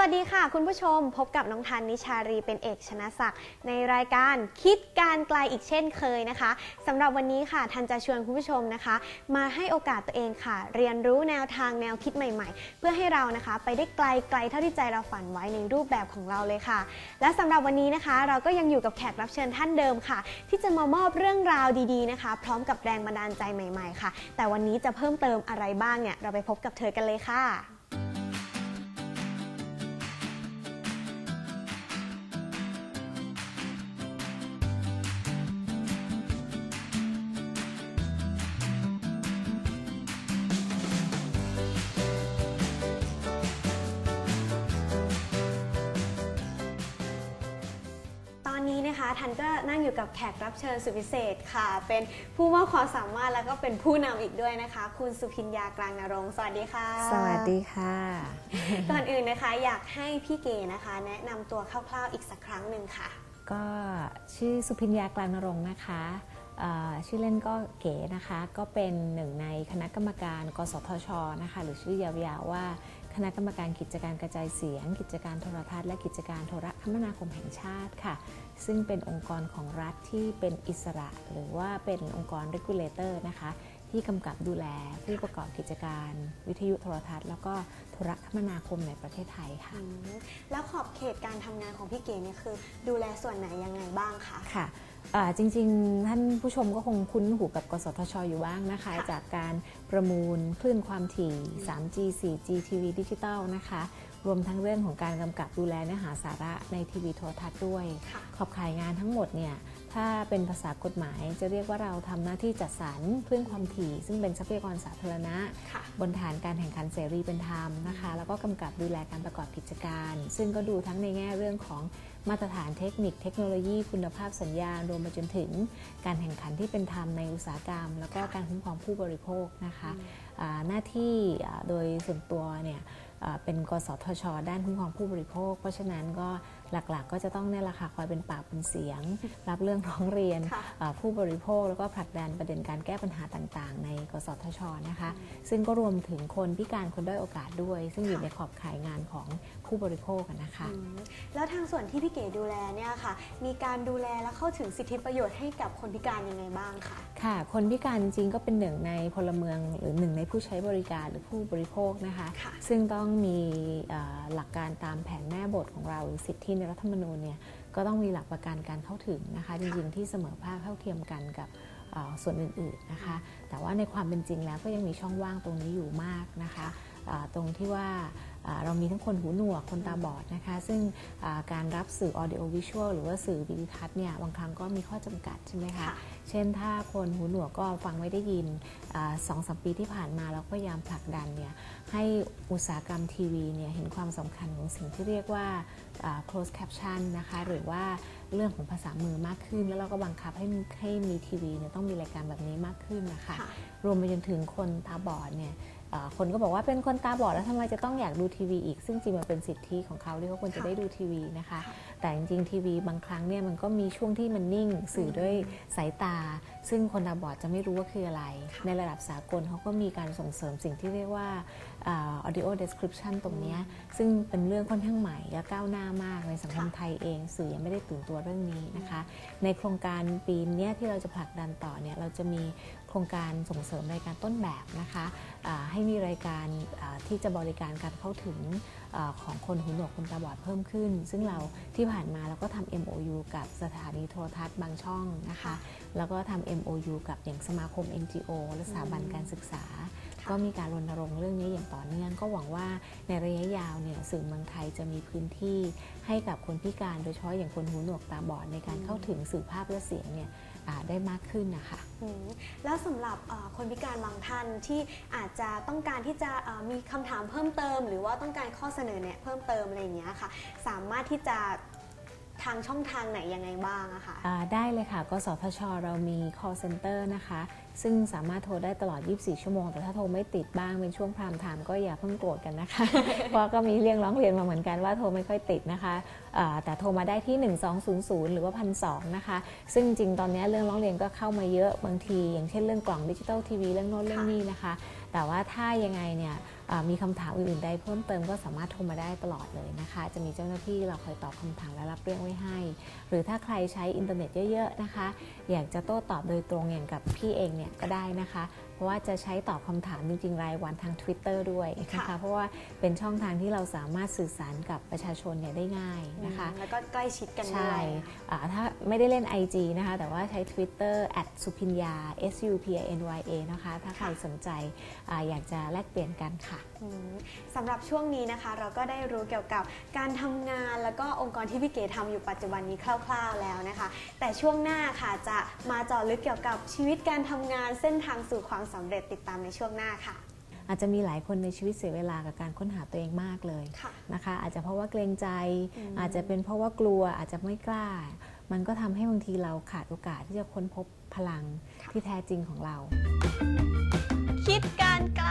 วัสดีค่ะ คุณผู้ชมพบกับน้องทันนิชารีเป็นเอกชนะศักดิ์ในรายการคิดการไกลอีกเช่นเคยนะคะสำหรับวันนี้ค่ะทันจะชวนคุณผู้ชมนะคะ มาให้โอกาสตัวเองค่ะ เรียนรู้แนวทางแนวคิดใหม่ ๆ เพื่อให้เรานะคะ ไปได้ไกลไกลเท่าที่ใจเราฝันไว้ในรูปแบบของเราเลยค่ะ และสำหรับวันนี้นะคะ เราก็ยังอยู่กับแขกรับเชิญท่านเดิมค่ะ ที่จะมามอบเรื่องราวดีๆนะคะ พร้อมกับแรงบันดาลใจใหม่ ๆ ค่ะ แต่วันนี้จะเพิ่มเติมอะไรบ้างเนี่ยเราไปพบกับเธอกันเลยค่ะ ทันก็นั่งอยู่กับแขกรับเชิญสุดพิเศษค่ะ เป็นผู้มากความสามารถแล้วก็เป็นผู้นำอีกด้วยนะคะ คุณสุพิญญากลางนรงค์สวัสดีค่ะ สวัสดีค่ะ ก่อนอื่นนะคะอยากให้พี่เก๋นะคะ แนะนำตัวคร่าวๆอีกสักครั้งหนึ่งค่ะ ก็ชื่อสุพิญญากลางนรงค์นะคะเอ่อชื่อเล่นก็เก๋นะคะ ก็เป็นหนึ่งในคณะกรรมการ กสทช นะคะ หรือชื่อยาวๆว่าคณะกรรมการกิจการกระจายเสียง กิจการโทรทัศน์และกิจการโทรคมนาคมแห่งชาติค่ะ ซึ่งเป็นองค์กรของรัฐที่เป็นอิสระ หรือว่าเป็นองค์กร regulator นะคะ ที่กำกับดูแลผู้ประกอบกิจการ วิทยุโทรทัศน์ แล้วก็โทรคมนาคมในประเทศไทยค่ะอืมแล้วขอบเขตการทำงานของพี่เก๋เนี่ยคือ ดูแลส่วนไหนยังไงบ้างคะค่ะอ่าจริงๆ ท่านผู้ชมก็คงคุ้นหูกับกสทชอยู่บ้างนะคะค่ะจากการประมูลคลื่นความถี่ 3G 4G ทีวีดิจิตอลนะคะ รวมทั้งเรื่องของการกำกับดูแลเนื้อหาสาระในทีวีโทรทัศน์ด้วยค่ะขอบข่ายงานทั้งหมดเนี่ยถ้าเป็นภาษากฎหมายจะเรียกว่าเราทำหน้าที่จัดสรรคลื่นความถี่ ซึ่งเป็นทรัพยากรสาธารณะค่ะบนฐานการแข่งขันเสรีเป็นธรรมนะคะ แล้วก็กำกับดูแลการประกอบกิจการ ซึ่งก็ดูทั้งในแง่เรื่องของมาตรฐานเทคนิค เทคโนโลยี คุณภาพสัญญาณรวมไปจนถึงการแข่งขันที่เป็นธรรมในอุตสาหกรรม แล้วก็การคุ้มครองผู้บริโภคนะคะอ่าหน้าที่อ่าโดยส่วนตัวเนี่ยอ่า เป็นกสทช ด้านคุ้มครองผู้บริโภค เพราะฉะนั้นก็ หลักๆ ก็จะต้องเนี่ยแหละค่ะคอยเป็นปากเป็นเสียง รับเรื่องร้องเรียนค่ะอ่าผู้บริโภค แล้วก็ผลักดันประเด็นการแก้ปัญหาต่างๆ ในกสทชนะคะ ซึ่งก็รวมถึงคนพิการคนด้อยโอกาสด้วย ซึ่งอยู่ในขอบข่ายงานของผู้บริโภคอะนะคะอืมแล้วทางส่วนที่พี่เก๋ดูแลเนี่ยค่ะ มีการดูแลและเข้าถึงสิทธิประโยชน์ให้กับคนพิการยังไงบ้างคะค่ะ คนพิการจริงๆก็เป็นหนึ่งในพลเมือง หรือหนึ่งในผู้ใช้บริการหรือผู้บริโภคนะคะค่ะซึ่งต้องมีเอ่อหลักการตามแผนแม่บทของเราหรือสิทธิในรัฐธรรมนูญเนี่ยก็ต้องมีหลักประกันการเข้าถึงนะคะจริงๆที่เสมอภาคเท่าเทียมกันกับส่วนอื่นๆนะคะ แต่ว่าในความเป็นจริงแล้วก็ยังมีช่องว่างตรงนี้อยู่มากนะคะตรงที่ว่า เรามีทั้งคนหูหนวกคนตาบอดนะคะ ซึ่งอ่าการรับสื่อ audio visual หรือว่าสื่อวิดิทัศน์เนี่ยบางครั้งก็มีข้อจำกัดใช่ไหมคะค่ะเช่นถ้าคนหูหนวกก็ฟังไม่ได้ยินอาสองสามปีที่ผ่านมาเราก็พยายามผลักดันเนี่ยให้อุตสาหกรรมทีวีเนี่ยเห็นความสำคัญของสิ่งที่เรียกว่าอ่า closed caption นะคะ หรือว่าเรื่องของภาษามือมากขึ้น แล้วเราก็บังคับให้ให้มีทีวีเนี่ยต้องมีรายการแบบนี้มากขึ้นนะคะค่ะรวมไปจนถึงคนตาบอดเนี่ยเอ่อ คนก็บอกว่าเป็นคนตาบอดแล้วทำไมจะต้องอยากดูทีวีอีก ซึ่งจริงมันเป็นสิทธิของเขาที่เขาควรจะได้ดูทีวีนะคะ แต่จริงๆทีวีบางครั้งเนี่ยมันก็มีช่วงที่มันนิ่งสื่อด้วยสายตาซึ่งคนตาบอดจะไม่รู้ว่าคืออะไรค่ะในระดับสากลเขาก็มีการส่งเสริมสิ่งที่เรียกว่าอ่า audio description ตรงเนี้ยซึ่งเป็นเรื่องค่อนข้างใหม่และก้าวหน้ามากในสังคมค่ะไทยเอง สื่อยังไม่ได้ตื่นตัวเรื่องนี้นะคะ ในโครงการปีเนี้ยที่เราจะผลักดันต่อเนี่ยเราจะมีโครงการส่งเสริมรายการต้นแบบนะคะอ่าให้มีรายการอ่าที่จะบริการการเข้าถึงอา ของคนหูหนวกคนตาบอดเพิ่มขึ้น ซึ่งเราที่ผ่านมาเราก็ทำ MOU กับสถานีโทรทัศน์บางช่องนะคะ แล้วก็ทำ MOU กับอย่างสมาคม NGO และสถาบันการศึกษาค่ะก็มีการรณรงค์เรื่องนี้อย่างต่อเนื่อง ก็หวังว่าในระยะยาวเนี่ยสื่อเมืองไทยจะมีพื้นที่ให้กับคนพิการโดยเฉพาะอย่างคนหูหนวกตาบอดในการเข้าถึงสื่อภาพและเสียงเนี่ยอ่า ได้มากขึ้นนะคะ แล้วสำหรับคนพิการบางท่านที่อาจจะต้องการที่จะมีคำถามเพิ่มเติม หรือว่าต้องการข้อเสนอแนะเพิ่มเติมอะไรอย่างเงี้ยค่ะ สามารถที่จะ ทางช่องทางไหนยังไงบ้างอะคะอ่าได้เลยค่ะ กสทช เรามี call center นะคะ ซึ่งสามารถโทรได้ตลอด 24 ชั่วโมง แต่ถ้าโทรไม่ติดบ้างเป็นช่วงพรามไทม์ก็อย่าเพิ่งโกรธกันนะคะ เพราะก็มีเรื่องร้องเรียนมาเหมือนกันว่าโทรไม่ค่อยติดนะคะอ่าแต่โทรมาได้ที่ 1200 หรือว่า1,200นะคะ ซึ่งจริงตอนนี้เรื่องร้องเรียนก็เข้ามาเยอะบางที อย่างเช่นเรื่องกล่องดิจิตอลทีวีเรื่องโน้นเรื่องนี้นะคะ แต่ว่าถ้ายังไงเนี่ย มีคำถามอื่นๆใดเพิ่มเติมก็สามารถโทรมาได้ตลอดเลยนะคะ จะมีเจ้าหน้าที่เราคอยตอบคำถามและรับเรื่องไว้ให้ หรือถ้าใครใช้อินเทอร์เน็ตเยอะ ๆ นะคะ อยากจะโต้ตอบโดยตรงอย่างกับพี่เองเนี่ยก็ได้นะคะ ราะว่าจะใช้ตอบคำถามจริงๆรายวันทาง Twitter ด้วยนะคะค่ะเพราะว่าเป็นช่องทางที่เราสามารถสื่อสารกับประชาชนเนี่ยได้ง่ายนะคะอืมแล้วก็ใกล้ชิดกันด้ใช่วยอ่าถ้าไม่ได้เล่น IG นะคะแต่ว่าใช้ Twitter สุพิญญา S U P I N Y A นะคะถ้าใครสนใจอาอยากจะแลกเปลี่ยนกันค่ะอืมสำหรับช่วงนี้นะคะ เราก็ได้รู้เกี่ยวกับการทำงานแล้วก็องค์กรที่พี่เก๋ทำอยู่ปัจจุบันนี้คร่าวๆแล้วนะคะ แต่ช่วงหน้าค่ะจะมาเจาะลึกเกี่ยวกับชีวิตการทำงานเส้นทางสู่ความสำเร็จติดตามในช่วงหน้าค่ะ อาจจะมีหลายคนในชีวิตเสียเวลากับการค้นหาตัวเองมากเลยค่ะนะคะ อาจจะเพราะว่าเกรงใจ อืม อาจจะเป็นเพราะว่ากลัวอาจจะไม่กล้า มันก็ทำให้บางทีเราขาดโอกาสที่จะค้นพบพลังที่แท้จริงของเรา คิดการไกล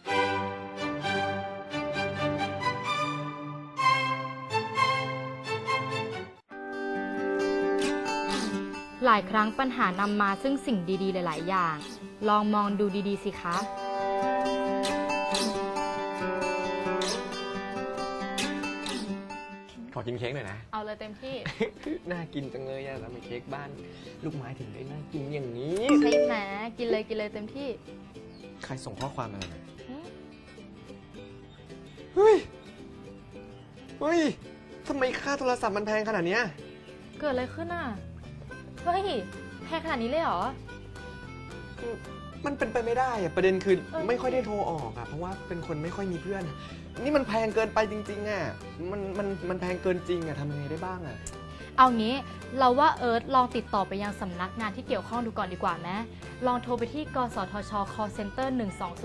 หลายครั้งปัญหานำมาซึ่งสิ่งดีๆ หลาย ๆ อย่าง ลองมองดูดีๆ สิคะ ขอกินเค้กหน่อยนะ เอาเลยเต็มที่ น่ากินจังเลยอะแล้วมีเค้กบ้าน ลูกไม้ถึงได้น่ากินอย่างนี้ ใช่ไหมกินเลยกินเลยเต็มที่ใครส่งข้อความมาเนี่ยหืมเฮ้ย เฮ้ยทำไมค่าโทรศัพท์มันแพงขนาดเนี้ย เกิดอะไรขึ้นอะ เฮ้ยแพงขนาดนี้เลยเหรอ มันเป็นไปไม่ได้อะประเด็นคือเออ ไม่ค่อยได้โทรออกอะเพราะว่าเป็นคนไม่ค่อยมีเพื่อน นี่มันแพงเกินไปจริงๆอะมันมันมันแพงเกินจริงอะทำยังไงได้บ้างอะ เอางี้เราว่าเอิร์ธลองติดต่อไปยังสำนักงานที่เกี่ยวข้องดูก่อนดีกว่าไหมลองโทรไปที่กสทช call center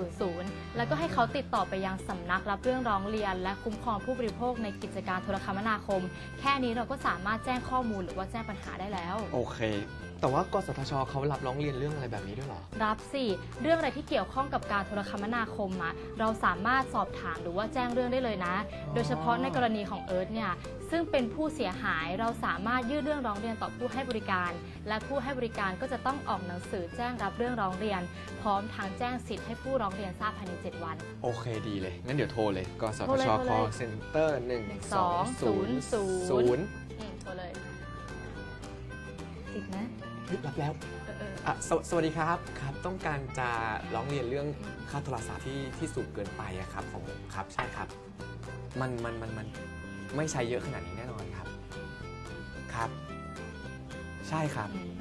1200 แล้วก็ให้เขาติดต่อไปยังสำนักรับเรื่องร้องเรียน และคุ้มครองผู้บริโภคในกิจการโทรคมนาคม แค่นี้เราก็สามารถแจ้งข้อมูลหรือว่าแจ้งปัญหาได้แล้ว โอเค แต่ว่ากสทชเขารับร้องเรียนเรื่องอะไรแบบนี้ด้วยเหรอ รับสิ เรื่องอะไรที่เกี่ยวข้องกับการโทรคมนาคมอะเราสามารถสอบถามหรือว่าแจ้งเรื่องได้เลยนะ โดยเฉพาะในกรณีของเอิร์ธเนี่ย ซึ่งเป็นผู้เสียหายเราสามารถยื่นเรื่องร้องเรียนต่อผู้ให้บริการ และผู้ให้บริการก็จะต้องออกหนังสือแจ้งรับเรื่องร้องเรียน พร้อมทางแจ้งสิทธิ์ให้ผู้ร้องเรียนทราบภายใน 7 วัน โอเคดีเลย งั้นเดี๋ยวโทรเลยกสโททรเลยชโทรเลย call center 1 2 0 0อืมโทรเลยติดไหม เฮ้ยรับแล้วเออเอออะสวสวัสดีครับครับ ต้องการจะร้องเรียนเรื่องค่าโทรศัพท์ที่ที่สูงเกินไปอะครับของผมครับใช่ครับ มันมันมันมันไม่ใช้เยอะขนาดนี้แน่นอนครับ ครับ ใช่ครับ อืม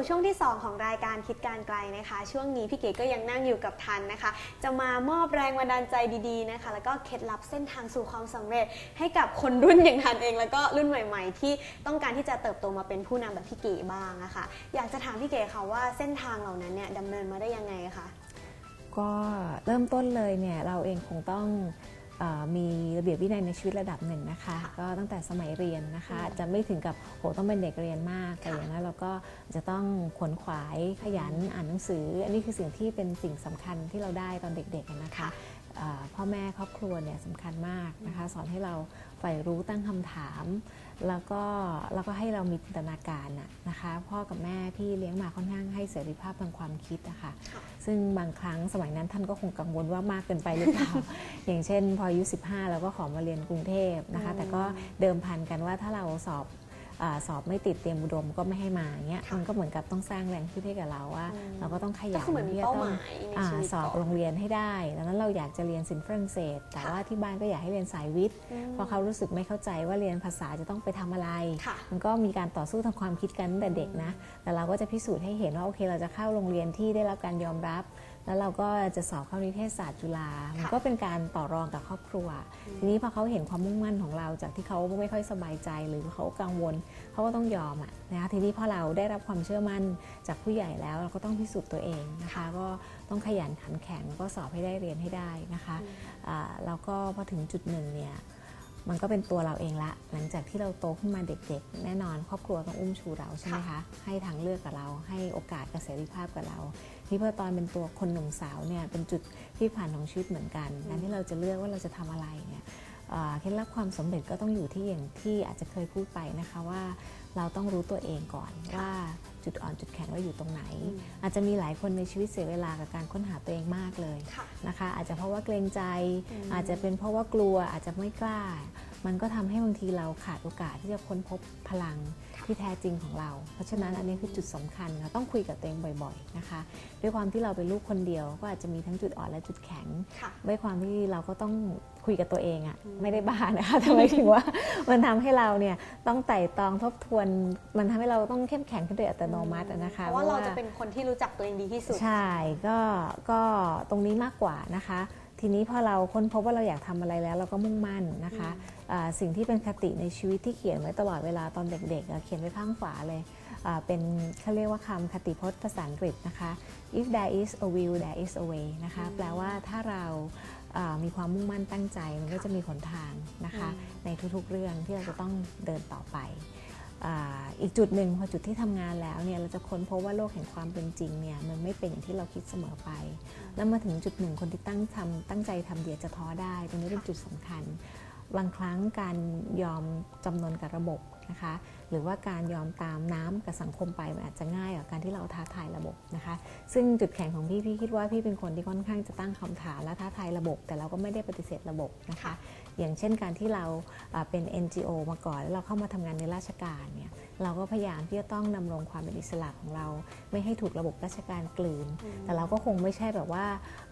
สู่ช่วงที่ 2 ของรายการคิดการไกลนะคะ ช่วงนี้พี่เก๋ก็ยังนั่งอยู่กับทันนะคะ จะมามอบแรงบันดาลใจดีๆนะคะ แล้วก็เคล็ดลับเส้นทางสู่ความสำเร็จ ให้กับคนรุ่นอย่างทันเอง แล้วก็รุ่นใหม่ ๆ ที่ต้องการที่จะเติบโตมาเป็นผู้นำแบบพี่เก๋บ้างนะคะอยากจะถามพี่เก๋ค่ะว่าเส้นทางเหล่านั้นเนี่ยดำเนินมาได้ยังไงคะก็เริ่มต้นเลยเนี่ยเราเองคงต้อง มีระเบียบวินัยในชีวิตระดับหนึ่งนะคะ ก็ตั้งแต่สมัยเรียนนะคะอาจจะไม่ถึงกับโหต้องเป็นเด็กเรียนมาก แต่อย่างนั้นเราก็จะต้องขวนขวายขยันอ่านหนังสือ อันนี้คือสิ่งที่เป็นสิ่งสำคัญที่เราได้ตอนเด็กๆนะคะเอ่อพ่อแม่ครอบครัวเนี่ยสำคัญมากนะคะ สอนให้เราใฝ่รู้ตั้งคำถาม แล้วก็แล้วก็ให้เรามีจินตนาการน่ะนะคะ พ่อกับแม่พี่เลี้ยงมาค่อนข้างให้เสรีภาพทางความคิดนะคะค่ะซึ่งบางครั้งสมัยนั้นท่านก็คงกังวลว่ามากเกินไปหรือเปล่า อย่างเช่น พออายุ 15 เราก็ขอมาเรียนกรุงเทพนะคะอืมแต่ก็เดิมพันกันว่าถ้าเราสอบ อาสอบไม่ติดเตรียมอุดมก็ไม่ให้มาเงี้ยค่ะมันก็เหมือนกับต้องสร้างแรงขึ้นให้กับเราว่าอืมเราก็ต้องขก็ยันคือเหมือนมีที่จะเป้าต้หองมายในอาชีวิตสอบก่อนโรงเรียนให้ได้ดังนั้นเราอยากจะเรียนศิลป์ฝรั่งเศส แต่ค่ะว่าที่บ้านก็อยากให้เรียนสายวิทย์อืมเพราะเขารู้สึกไม่เข้าใจว่าเรียนภาษาจะต้องไปทำอะไรค่ะมันก็มีการต่อสู้ทางความคิดกันตั้งแต่เด็กนะแต่เราก็จะพิสูจน์ให้เห็นว่าโอเคเราจะเข้าโรงเรียนที่ได้รับการยอมรับ แล้วเราก็จะสอบเข้านิเทศศาสตร์จุฬามันก็เป็นการต่อรองกับครอบครัว ทีนี้พอเขาเห็นความมุ่งมั่นของเราจากที่เขาไม่ค่อยสบายใจหรือเขากังวลเขาก็ต้องยอมอะนะคะทีนี้พอเราได้รับความเชื่อมั่นจากผู้ใหญ่แล้วเราก็ต้องพิสูจน์ตัวเองนะคะก็ต้องขยันขันแข็งก็สอบให้ได้เรียนให้ได้นะคะอ่าแล้วก็พอถึงจุดหนึ่งเนี่ยมันก็เป็นตัวเราเองละ หลังจากที่เราโตขึ้นมาเด็กๆ แน่นอนครอบครัวต้องอุ้มชูเราใช่ไหมคะ ให้ทางเลือกกับเรา ให้โอกาสกับเสรีภาพกับเรา ที่พอตอนเป็นตัวคนหนุ่มสาวเนี่ยเป็นจุดที่ผ่านของชีวิตเหมือนกันการที่เราจะเลือกว่าเราจะทำอะไรเนี่ยเอ่อเคล็ดลับความสำเร็จก็ต้องอยู่ที่อย่างที่อาจจะเคยพูดไปนะคะว่าเราต้องรู้ตัวเองก่อนว่าจุดอ่อนจุดแข็งเราอยู่ตรงไหน อาจจะมีหลายคนในชีวิตเสียเวลากับการค้นหาตัวเองมากเลยค่ะนะคะ อาจจะเพราะว่าเกรงใจอืมอาจจะเป็นเพราะว่ากลัวอาจจะไม่กล้า มันก็ทำให้บางทีเราขาดโอกาสที่จะค้นพบพลังที่แท้จริงของเรา เพราะฉะนั้นอันนี้คือจุดสำคัญค่ะต้องคุยกับตัวเองบ่อยๆนะคะ ด้วยความที่เราเป็นลูกคนเดียว ก็อาจจะมีทั้งจุดอ่อนและจุดแข็งค่ะด้วยความที่เราก็ต้องคุยกับตัวเองอะอืมไม่ได้บ้านะคะแต่หมายถึงว่ามันทำให้เราเนี่ยต้องไต่ตองทบทวน มันทำให้เราต้องเข้มแข็งขึ้นโดยอัตโนมัติอะนะคะเพราะว่าเราจะเป็นคนที่รู้จักตัวเองดีที่สุด ใช่ก็ก็ตรงนี้มากกว่านะคะ ทีนี้พอเราค้นพบว่าเราอยากทำอะไรแล้ว เราก็มุ่งมั่นนะคะอ่า สิ่งที่เป็นคติในชีวิตที่เขียนไว้ตลอดเวลาตอนเด็กๆอะเขียนไว้ข้างฝาเลยอ่าเป็นเขาเรียกว่าคำคติพจน์ภาษาอังกฤษนะคะ if there is a will there is a way นะคะแปลว่าถ้าเราอ่ามีความมุ่งมั่นตั้งใจ มันก็จะมีหนทางนะคะในทุกๆเรื่องที่เราจะต้องเดินต่อไปอ่าอีกจุดหนึ่งพอจุดที่ทำงานแล้วเนี่ยเราจะค้นพบว่าโลกแห่งความเป็นจริงเนี่ยมันไม่เป็นอย่างที่เราคิดเสมอไป แล้วมาถึงจุดหนึ่งคนที่ตั้งทำตั้งใจทำเดียวจะท้อได้ ตรงนี้เป็นจุดสำคัญ บางครั้งการยอมจำนนกับระบบนะคะหรือว่าการยอมตามน้ำกับสังคมไปมันอาจจะง่ายกว่าการที่เราท้าทายระบบนะคะ ซึ่งจุดแข็งของพี่พี่คิดว่าพี่เป็นคนที่ค่อนข้างจะตั้งคำถามและท้าทายระบบ แต่เราก็ไม่ได้ปฏิเสธระบบนะคะ อย่างเช่นการที่เราอ่าเป็น NGO มาก่อน แล้วเราเข้ามาทำงานในราชการเนี่ยเราก็พยายามที่จะต้องดำรงความเป็นอิสระของเรา ไม่ให้ถูกระบบราชการกลืน แต่เราก็คงไม่ใช่แบบว่า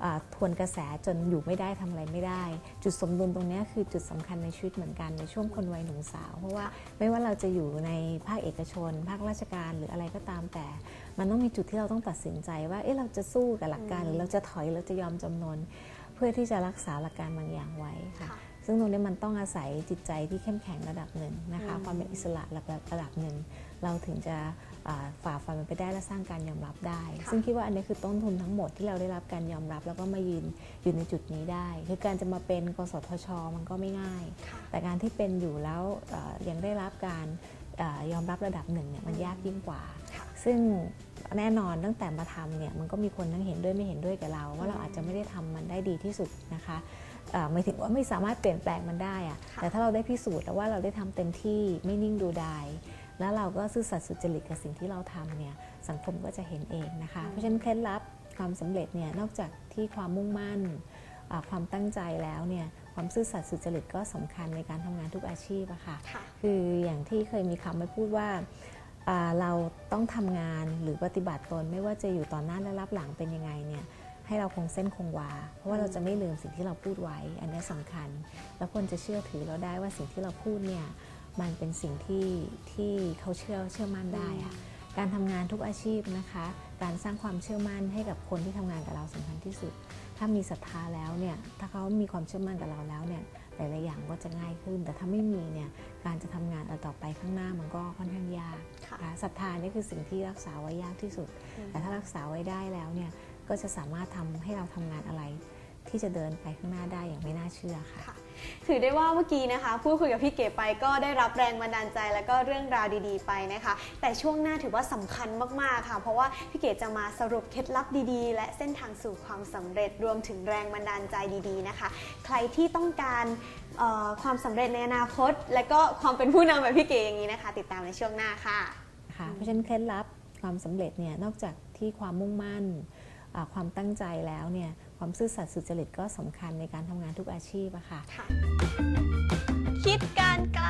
อ่าทวนกระแสจนอยู่ไม่ได้ทำอะไรไม่ได้ จุดสมดุลตรงเนี้ยคือจุดสำคัญในชีวิตเหมือนกันในช่วงคนวัยหนุ่มสาว เพราะว่าไม่ว่าเราจะอยู่ในภาคเอกชน ภาคราชการหรืออะไรก็ตามแต่ มันต้องมีจุดที่เราต้องตัดสินใจว่าเอ๊ะเราจะสู้กับหลักการหรือเราจะถอยเราจะยอมจำนนเพื่อที่จะรักษาหลักการบางอย่างไว้ค่ะค่ะ ซึ่งตรงนี้มันต้องอาศัยจิตใจที่เข้มแข็งระดับหนึ่งนะคะอืมความเป็นอิสระระดับระดับหนึ่ง เราถึงจะอ่าฝ่าฟันมันไปได้และสร้างการยอมรับได้ ซึ่งคิดว่าอันนี้คือต้นทุนทั้งหมดที่เราได้รับการยอมรับ แล้วก็มายืนอยู่ในจุดนี้ได้ คือการจะมาเป็นกสทช มันก็ไม่ง่ายค่ะแต่การที่เป็นอยู่แล้วเอ่อยังได้รับการเออยอมรับระดับหนึ่งเนี่ยมันยากยิ่งกว่าค่ะ ซึ่งแน่นอนตั้งแต่มาทำเนี่ยมันก็มีคนทั้งเห็นด้วยไม่เห็นด้วยกับเรา ว่าเราอาจจะไม่ได้ทำมันได้ดีที่สุดนะคะเอ่อไม่ถึงว่าไม่สามารถเปลี่ยนแปลงมันได้อะค่ะแต่ถ้าเราได้พิสูจน์แล้วว่าเราได้ทำเต็มที่ไม่นิ่งดูดายแล้วเราก็ซื่อสัตย์สุจริตกับสิ่งที่เราทำเนี่ยสังคมก็จะเห็นเองนะคะเพราะฉะนั้นเคล็ดลับความสำเร็จเนี่ยนอกจากที่ความมุ่งมั่นอ่าความตั้งใจแล้วเนี่ยความซื่อสัตย์สุจริตก็สำคัญในการทำงานทุกอาชีพอะค่ะค่ะ คืออย่างที่เคยมีคำไว้พูดว่าอ่า เราต้องทำงานหรือปฏิบัติตนไม่ว่าจะอยู่ต่อหน้าและรับหลังเป็นยังไงเนี่ยให้เราคงเส้นคงวา เพราะว่าเราจะไม่ลืมสิ่งที่เราพูดไว้ อันนี้สำคัญ แล้วคนจะเชื่อถือเราได้ว่าสิ่งที่เราพูดเนี่ยมันเป็นสิ่งที่ที่เขาเชื่อเชื่อมั่นได้อะการทำงานทุกอาชีพนะคะ การสร้างความเชื่อมั่นให้กับคนที่ทำงานกับเราสำคัญที่สุด ถ้ามีศรัทธาแล้วเนี่ยถ้าเขามีความเชื่อมั่นกับเราแล้วเนี่ยหลายๆอย่างก็จะง่ายขึ้น แต่ถ้าไม่มีเนี่ยการจะทำงานต่อไปข้างหน้ามันก็ค่อนข้างยากค่ะนะคะศรัทธานี่คือสิ่งที่รักษาไว้ยากที่สุด แต่ถ้ารักษาไว้ได้แล้วเนี่ยก็จะสามารถทำให้เราทำงานอะไร ที่จะเดินไปข้างหน้าได้อย่างไม่น่าเชื่อค่ะค่ะ ถือได้ว่าเมื่อกี้นะคะพูดคุยกับพี่เก๋ไปก็ได้รับแรงบันดาลใจแล้วก็เรื่องราวดีๆไปนะคะ แต่ช่วงหน้าถือว่าสำคัญมากๆค่ะ เพราะว่าพี่เก๋จะมาสรุปเคล็ดลับดีๆ และเส้นทางสู่ความสำเร็จรวมถึงแรงบันดาลใจดีๆนะคะ ใครที่ต้องการความสำเร็จในอนาคต และก็ความเป็นผู้นำแบบพี่เก๋อย่างนี้นะคะ ติดตามในช่วงหน้าค่ะค่ะเพราะฉะนั้นเคล็ดลับความสำเร็จเนี่ยนอกจากที่ความมุ่งมั่นความตั้งใจแล้วเนี่ย ความซื่อสัตย์สุจริตก็สำคัญในการทำงานทุกอาชีพอะค่ะ ค่ะ คิดการไกล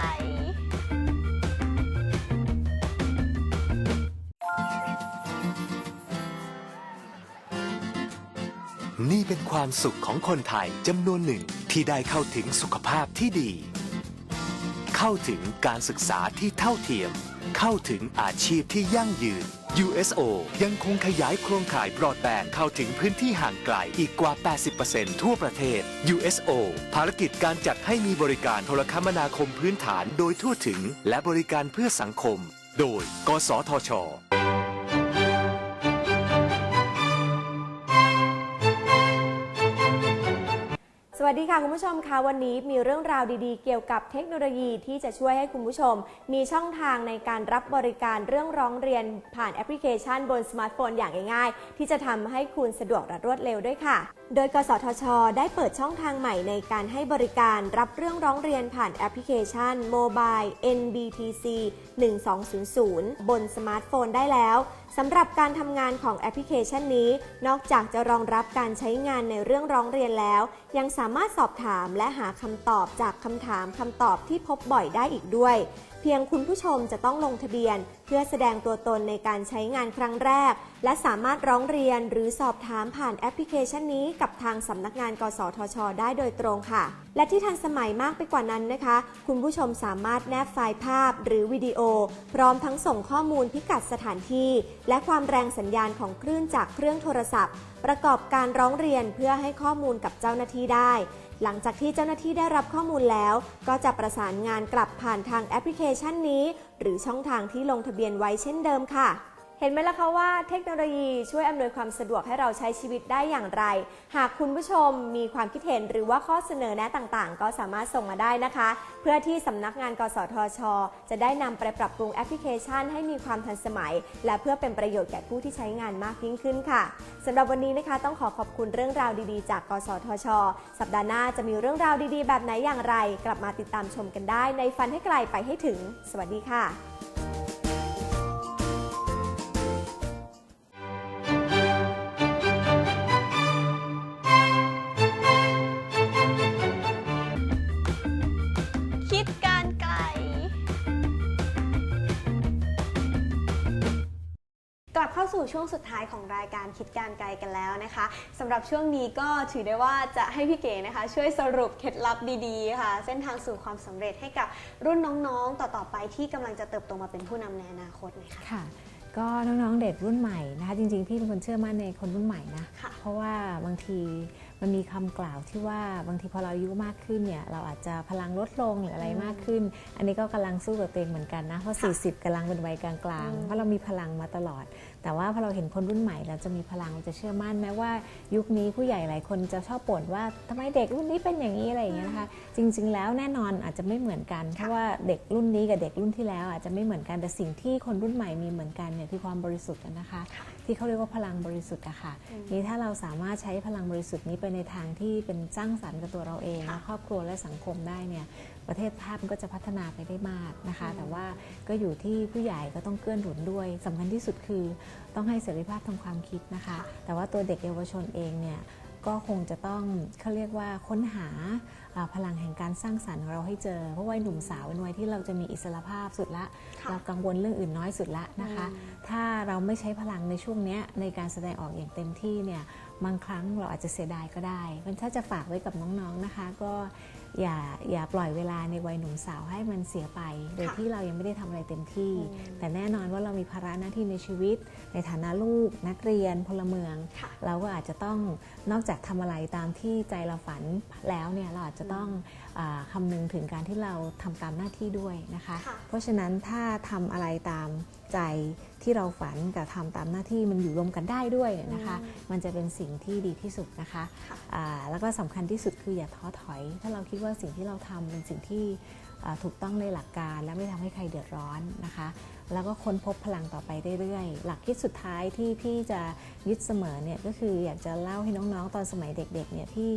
นี่เป็นความสุขของคนไทยจำนวนหนึ่งที่ได้เข้าถึงสุขภาพที่ดี เข้าถึงการศึกษาที่เท่าเทียม เข้าถึงอาชีพที่ยั่งยืน USO ยังคงขยายโครงข่ายบรอดแบนด์เข้าถึงพื้นที่ห่างไกลอีกกว่า 80%ทั่วประเทศ USO ภารกิจการจัดให้มีบริการโทรคมนาคมพื้นฐานโดยทั่วถึง และบริการเพื่อสังคม โดย กสทช วัสดีค่ะคุณผู้ชมคะวันนี้มีเรื่องราวดีๆ เกี่ยวกับเทคโนโลยีที่จะช่วยให้คุณผู้ชม มีช่องทางในการรับบริการเรื่องร้องเรียนผ่านแอปพลิเคชันบนสมาร์ทโฟนอย่างง่ายๆ ที่จะทำให้คุณสะดวกและรวดเร็วด้วยค่ะ โดย กสทช ได้เปิดช่องทางใหม่ในการให้บริการรับเรื่องร้องเรียนผ่านแอปพลิเคชัน Mobile NBTC 1200 บนสมาร์ทโฟนได้แล้วสำหรับการทำงานของแอปพลิเคชันนี้ นอกจากจะรองรับการใช้งานในเรื่องร้องเรียนแล้ว ยังสามารถสอบถามและหาคำตอบจากคำถามคำตอบที่พบบ่อยได้อีกด้วย เพียงคุณผู้ชมจะต้องลงทะเบียน เพื่อแสดงตัวตนในการใช้งานครั้งแรก และสามารถร้องเรียนหรือสอบถามผ่านแอปพลิเคชันนี้กับทางสำนักงาน กสทช ได้โดยตรงค่ะ และที่ทันสมัยมากไปกว่านั้นนะคะ คุณผู้ชมสามารถแนบไฟล์ภาพหรือวิดีโอ พร้อมทั้งส่งข้อมูลพิกัดสถานที่ และความแรงสัญญาณของคลื่นจากเครื่องโทรศัพท์ ประกอบการร้องเรียนเพื่อให้ข้อมูลกับเจ้าหน้าที่ได้ หลังจากที่เจ้าหน้าที่ได้รับข้อมูลแล้ว ก็จะประสานงานกลับผ่านทางแอปพลิเคชันนี้ หรือช่องทางที่ลงทะเบียนไว้เช่นเดิมค่ะ เห็นไหมล่ะคะว่าเทคโนโลยีช่วยอำนวยความสะดวกให้เราใช้ชีวิตได้อย่างไร หากคุณผู้ชมมีความคิดเห็นหรือว่าข้อเสนอแนะต่างๆ ก็สามารถส่งมาได้นะคะ เพื่อที่สำนักงาน กสทช จะได้นำไปปรับปรุงแอปพลิเคชัน ให้มีความทันสมัย และเพื่อเป็นประโยชน์แก่ผู้ที่ใช้งานมากยิ่งขึ้นค่ะสำหรับวันนี้นะคะ ต้องขอขอบคุณเรื่องราวดีๆ จาก กสทช สัปดาห์หน้าจะมีเรื่องราวดีๆ แบบไหนอย่างไร กลับมาติดตามชมกันได้ ในฟันให้ไกลไปให้ถึง สวัสดีค่ะ ช่วงสุดท้ายของรายการคิดการไกลกันแล้วนะคะสำหรับช่วงนี้ก็ถือได้ว่าจะให้พี่เก๋นะคะ ช่วยสรุปเคล็ดลับดีๆ ค่ะ เส้นทางสู่ความสำเร็จให้กับรุ่นน้องๆ ต่อๆไปที่กำลังจะเติบโตมาเป็นผู้นำในอนาคตหน่อยค่ะค่ะก็น้องๆเด็กรุ่นใหม่นะคะจริงๆ พี่เป็นคนเชื่อมั่นในคนรุ่นใหม่นะค่ะเพราะว่าบางทีมันมีคำกล่าวที่ว่าบางทีพอเราอายุมากขึ้นเนี่ยเราอาจจะพลังลดลงหรืออะไรมากขึ้น อันนี้ก็กำลังสู้กับตัวเองเหมือนกันนะเพราะ 40กำลังเป็นวัยกลางๆเพราะเรามีพลังมาตลอด แต่ว่าพอเราเห็นคนรุ่นใหม่เราจะมีพลังเราจะเชื่อมั่นแม้ว่ายุคนี้ผู้ใหญ่หลายคนจะชอบบ่นว่าทำไมเด็กรุ่นนี้เป็นอย่างนี้อะไรอย่างเงี้ยนะคะจริง ๆ แล้วแน่นอนอาจจะไม่เหมือนกันเพราะว่าเด็กรุ่นนี้กับเด็กรุ่นที่แล้วอาจจะไม่เหมือนกันแต่สิ่งที่คนรุ่นใหม่มีเหมือนกันเนี่ยคือความบริสุทธิ์นะคะ ที่เขาเรียกว่าพลังบริสุทธิ์อะค่ะนี่ถ้าเราสามารถใช้พลังบริสุทธิ์นี้ไปในทางที่เป็นสร้างสรรค์กับตัวเราเองค่ะและครอบครัวและสังคมได้เนี่ยประเทศชาติมันก็จะพัฒนาไปได้มากนะคะ แต่ว่าก็อยู่ที่ผู้ใหญ่ก็ต้องเกื้อหนุนด้วยสำคัญที่สุดคือต้องให้เสรีภาพทางความคิดนะคะ แต่ว่าตัวเด็กเยาวชนเองเนี่ย ก็คงจะต้องเขาเรียกว่าค้นหาอ่าพลังแห่งการสร้างสรรค์ของเราให้เจอ เพราะวัยหนุ่มสาวเป็นวัยที่เราจะมีอิสรภาพสุดละค่ะเรากังวลเรื่องอื่นน้อยสุดละนะคะ ถ้าเราไม่ใช้พลังในช่วงเนี้ยในการแสดงออกอย่างเต็มที่เนี่ยบางครั้งเราอาจจะเสียดายก็ได้มันถ้าจะฝากไว้กับน้องๆนะคะ ก็ อย่าอย่าปล่อยเวลาในวัยหนุ่มสาวให้มันเสียไป โดยค่ะที่เรายังไม่ได้ทำอะไรเต็มที่อืมแต่แน่นอนว่าเรามีภาระหน้าที่ในชีวิต ในฐานะลูก นักเรียนพลเมืองค่ะเราก็อาจจะต้องนอกจากทำอะไรตามที่ใจเราฝันแล้วเนี่ยเราอาจจะต้องอา คำนึงถึงการที่เราทำตามหน้าที่ด้วยนะคะค่ะเพราะฉะนั้นถ้าทำอะไรตามใจที่เราฝันกับทำตามหน้าที่มันอยู่รวมกันได้ด้วยนะคะ มันจะเป็นสิ่งที่ดีที่สุดนะคะค่ะอ่าแล้วก็สำคัญที่สุดคืออย่าท้อถอย ถ้าเราคิดว่าสิ่งที่เราทำเป็นสิ่งที่อ่าถูกต้องในหลักการและไม่ทำให้ใครเดือดร้อนนะคะ แล้วก็ค้นพบพลังต่อไปเรื่อยๆ หลักคิดสุดท้ายที่พี่จะยึดเสมอเนี่ยก็คืออยากจะเล่าให้น้องๆ ตอนสมัยเด็กๆเนี่ยพี่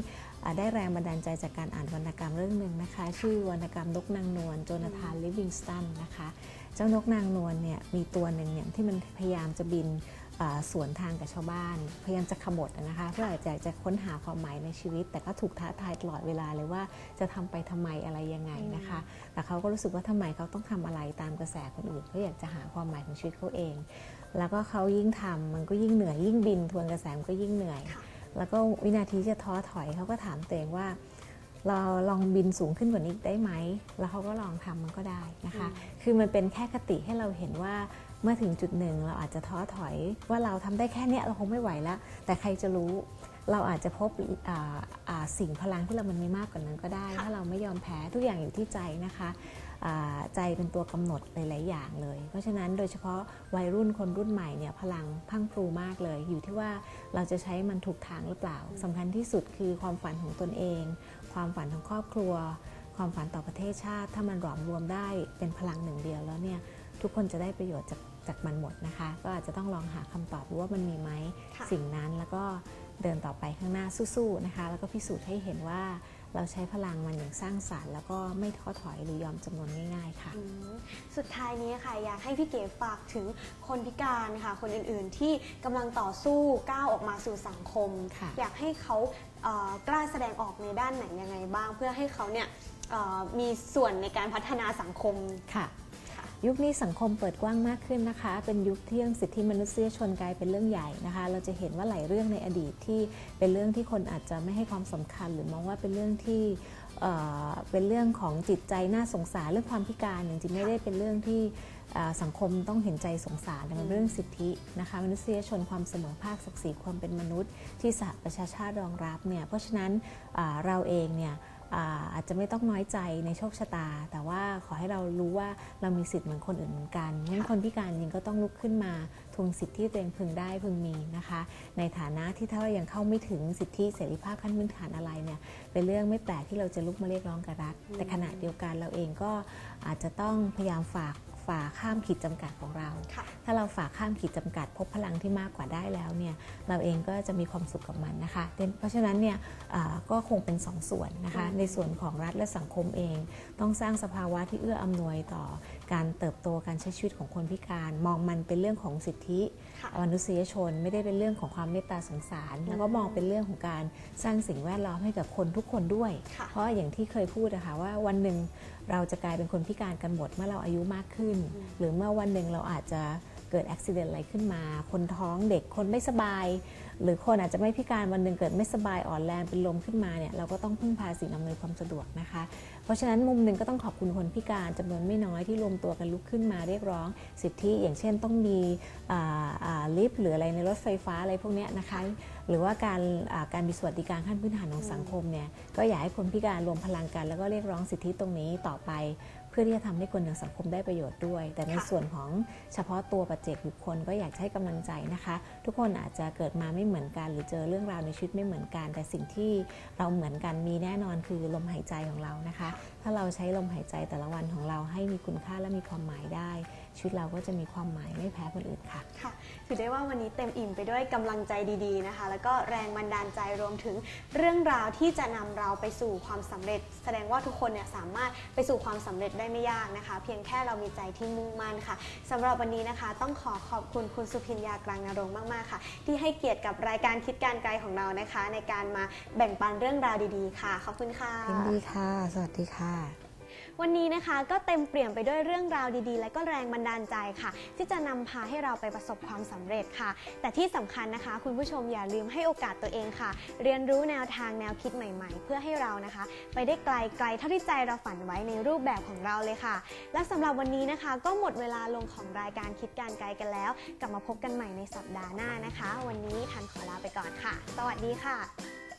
ได้แรงบันดาลใจจากการอ่านวรรณกรรมเรื่องหนึ่งนะคะ ชื่อวรรณกรรมนกนางนวลโจนาธานลิฟวิงสตันนะคะ เจ้านกนางนวลเนี่ยมีตัวหนึ่งเนี่ยที่มันพยายามจะบิน อ่าสวนทางกับชาวบ้าน พยายามจะขบฏนะคะเพื่ออยากจะค้นหาความหมายในชีวิต แต่ก็ถูกท้าทายตลอดเวลาเลยว่าจะทำไปทำไมอะไรยังไงนะคะ แต่เขาก็รู้สึกว่าทำไมเขาต้องทำอะไรตามกระแสคนอื่นเขาอยากจะหาความหมายของชีวิตเขาเอง แล้วก็เขายิ่งทำมันก็ยิ่งเหนื่อยยิ่งบินทวนกระแสมันก็ยิ่งเหนื่อยค่ะแล้วก็วินาทีที่จะท้อถอยเขาก็ถามตัวเองว่าเราลองบินสูงขึ้นกว่านี้ได้ไหม แล้วเขาก็ลองทำมันก็ได้นะคะ คือมันเป็นแค่คติให้เราเห็นว่า เมื่อถึงจุดหนึ่งเราอาจจะท้อถอยว่าเราทำได้แค่เนี้ยเราคงไม่ไหวแล้ว แต่ใครจะรู้เราอาจจะพบสิ่งพลังที่เรามันมีมากกว่านั้นก็ได้ ถ้าเราไม่ยอมแพ้ทุกอย่างอยู่ที่ใจนะคะใจเป็นตัวกำหนดหลาย ๆ อย่างเลย เพราะฉะนั้นโดยเฉพาะวัยรุ่นคนรุ่นใหม่เนี่ยพลังพังพรูมากเลย อยู่ที่ว่าเราจะใช้มันถูกทางหรือเปล่าสำคัญที่สุดคือความฝันของตนเอง ความฝันของครอบครัว ความฝันต่อประเทศชาติ ถ้ามันหลอมรวมได้เป็นพลังหนึ่งเดียวแล้วเนี่ยทุกคนจะได้ประโยชน์จาก จากมันหมดนะคะ ก็อาจจะต้องลองหาคำตอบดูว่ามันมีไหมค่ะ สิ่งนั้นแล้วก็เดินต่อไปข้างหน้าสู้ๆนะคะ แล้วก็พิสูจน์ให้เห็นว่าเราใช้พลังมันอย่างสร้างสรรค์ แล้วก็ไม่ท้อถอยหรือยอมจำนวนง่ายๆค่ะ อืมสุดท้ายนี้ค่ะ อยากให้พี่เก๋ฝากถึงคนพิการค่ะ คนอื่นๆที่กำลังต่อสู้ก้าวออกมาสู่สังคม ค่ะ อยากให้เขาเอ่อกล้าแสดงออกในด้านไหนยังไงบ้าง เพื่อให้เขาเนี่ยเอ่อมีส่วนในการพัฒนาสังคม ค่ะค่ะ ยุคนี้สังคมเปิดกว้างมากขึ้นนะคะ เป็นยุคที่เรื่องสิทธิมนุษยชนกลายเป็นเรื่องใหญ่นะคะ เราจะเห็นว่าหลายเรื่องในอดีตที่เป็นเรื่องที่คนอาจจะไม่ให้ความสำคัญ หรือมองว่าเป็นเรื่องที่เเป็นเรื่องของจิตใจน่าสงสารเรื่องความพิการจริงๆไม่ได้เป็นเรื่องที่สังคมต้องเห็นใจสงสารแต่มันเป็นเรื่องสิทธินะคะมนุษยชนความเสมอภาคศักดิ์ศรีความเป็นมนุษย์ ที่สหประชาชาติรองรับเนี่ยเพราะฉะนั้นเราเองเนี่ย อ่าอาจจะไม่ต้องน้อยใจในโชคชะตา แต่ว่าขอให้เรารู้ว่าเรามีสิทธิ์เหมือนคนอื่นเหมือนกันงั้นคนพิการจริงก็ต้องลุกขึ้นมาทวงสิทธิ์ที่ตัวเองพึงได้พึงมีนะคะ ในฐานะที่ถ้าเรายังเข้าไม่ถึงสิทธิเสรีภาพขั้นพื้นฐานอะไรเนี่ยเป็นเรื่องไม่แปลกที่เราจะลุกมาเรียกร้องกับรัฐแต่ขณะเดียวกันเราเองก็อาจจะต้องพยายามฝาก ฝ่าข้ามขีดจำกัดของเราค่ะถ้าเราฝ่าข้ามขีดจำกัด พบพลังที่มากกว่าได้แล้วเนี่ยเราเองก็จะมีความสุขกับมันนะคะ เพราะฉะนั้นเนี่ยอ่าก็คงเป็นสองส่วนนะคะ ในส่วนของรัฐและสังคมเอง ต้องสร้างสภาวะที่เอื้ออำนวยต่อการเติบโตการใช้ชีวิตของคนพิการ มองมันเป็นเรื่องของสิทธิค่ะมนุษยชนไม่ได้เป็นเรื่องของความเมตตาสงสาร แล้วก็มองเป็นเรื่องของการสร้างสิ่งแวดล้อมให้กับคนทุกคนด้วยค่ะเพราะอย่างที่เคยพูดนะคะว่าวันหนึ่ง เราจะกลายเป็นคนพิการกันหมดเมื่อเราอายุมากขึ้น หรือเมื่อวันหนึ่งเราอาจจะเกิดอุบิเหตุอะไรขึ้นมา คนท้องเด็กคนไม่สบาย หรือคนอาจจะไม่พิการวันหนึ่งเกิดไม่สบายอ่อนแรงเป็นลมขึ้นมาเนี่ยเราก็ต้องพึ่งพาสิ่งอำนวยความสะดวกนะคะ เพราะฉะนั้นมุมหนึ่งก็ต้องขอบคุณคนพิการจำนวนไม่น้อยที่รวมตัวกันลุกขึ้นมาเรียกร้องสิทธิ อย่างเช่นต้องมีลิฟต์หรืออะไรในรถไฟฟ้าอะไรพวกนี้นะคะหรือว่าการการมีสวัสดิการขั้นพื้นฐานของสังคมเนี่ยก็อยากให้คนพิการรวมพลังกัน แล้วก็เรียกร้องสิทธิตรงนี้ต่อไป เพื่อที่จะทำให้คนในสังคมได้ประโยชน์ด้วย แต่ในค่ะส่วนของเฉพาะตัวปัจเจกบุคคลก็อยากจะให้กำลังใจนะคะ ทุกคนอาจจะเกิดมาไม่เหมือนกัน หรือเจอเรื่องราวในชีวิตไม่เหมือนกัน แต่สิ่งที่เราเหมือนกันมีแน่นอนคือลมหายใจของเรานะคะ ถ้าเราใช้ลมหายใจแต่ละวันของเราให้มีคุณค่าและมีความหมายได้ ชีวิตเราก็จะมีความหมายไม่แพ้คนอื่นค่ะ ค่ะถือได้ว่าวันนี้เต็มอิ่มไปด้วยกำลังใจดีๆนะคะ แล้วก็แรงบันดาลใจรวมถึงเรื่องราวที่จะนำเราไปสู่ความสำเร็จ แสดงว่าทุกคนเนี่ยสามารถไปสู่ความสำเร็จได้ไม่ยากนะคะ เพียงแค่เรามีใจที่มุ่งมั่นค่ะสำหรับวันนี้นะคะ ต้องขอขอบคุณคุณสุพิญญากลางนรงค์มากๆค่ะ ที่ให้เกียรติกับรายการคิดการไกลของเรานะคะ ในการมาแบ่งปันเรื่องราวดีๆ ค่ะขอบคุณค่ะ ยินดีค่ะ สวัสดีค่ะ วันนี้นะคะก็เต็มเปลี่ยนไปด้วยเรื่องราวดีๆ และก็แรงบันดาลใจค่ะ ที่จะนำพาให้เราไปประสบความสำเร็จค่ะ แต่ที่สำคัญนะคะ คุณผู้ชมอย่าลืมให้โอกาสตัวเองค่ะ เรียนรู้แนวทางแนวคิดใหม่ ๆ เพื่อให้เรานะคะ ไปได้ไกลไกลเท่าที่ใจเราฝันไว้ในรูปแบบของเราเลยค่ะ และสำหรับวันนี้นะคะ ก็หมดเวลาลงของรายการคิดการไกลกันแล้ว กลับมาพบกันใหม่ในสัปดาห์หน้านะคะ วันนี้ทันขอลาไปก่อนค่ะ สวัสดีค่ะ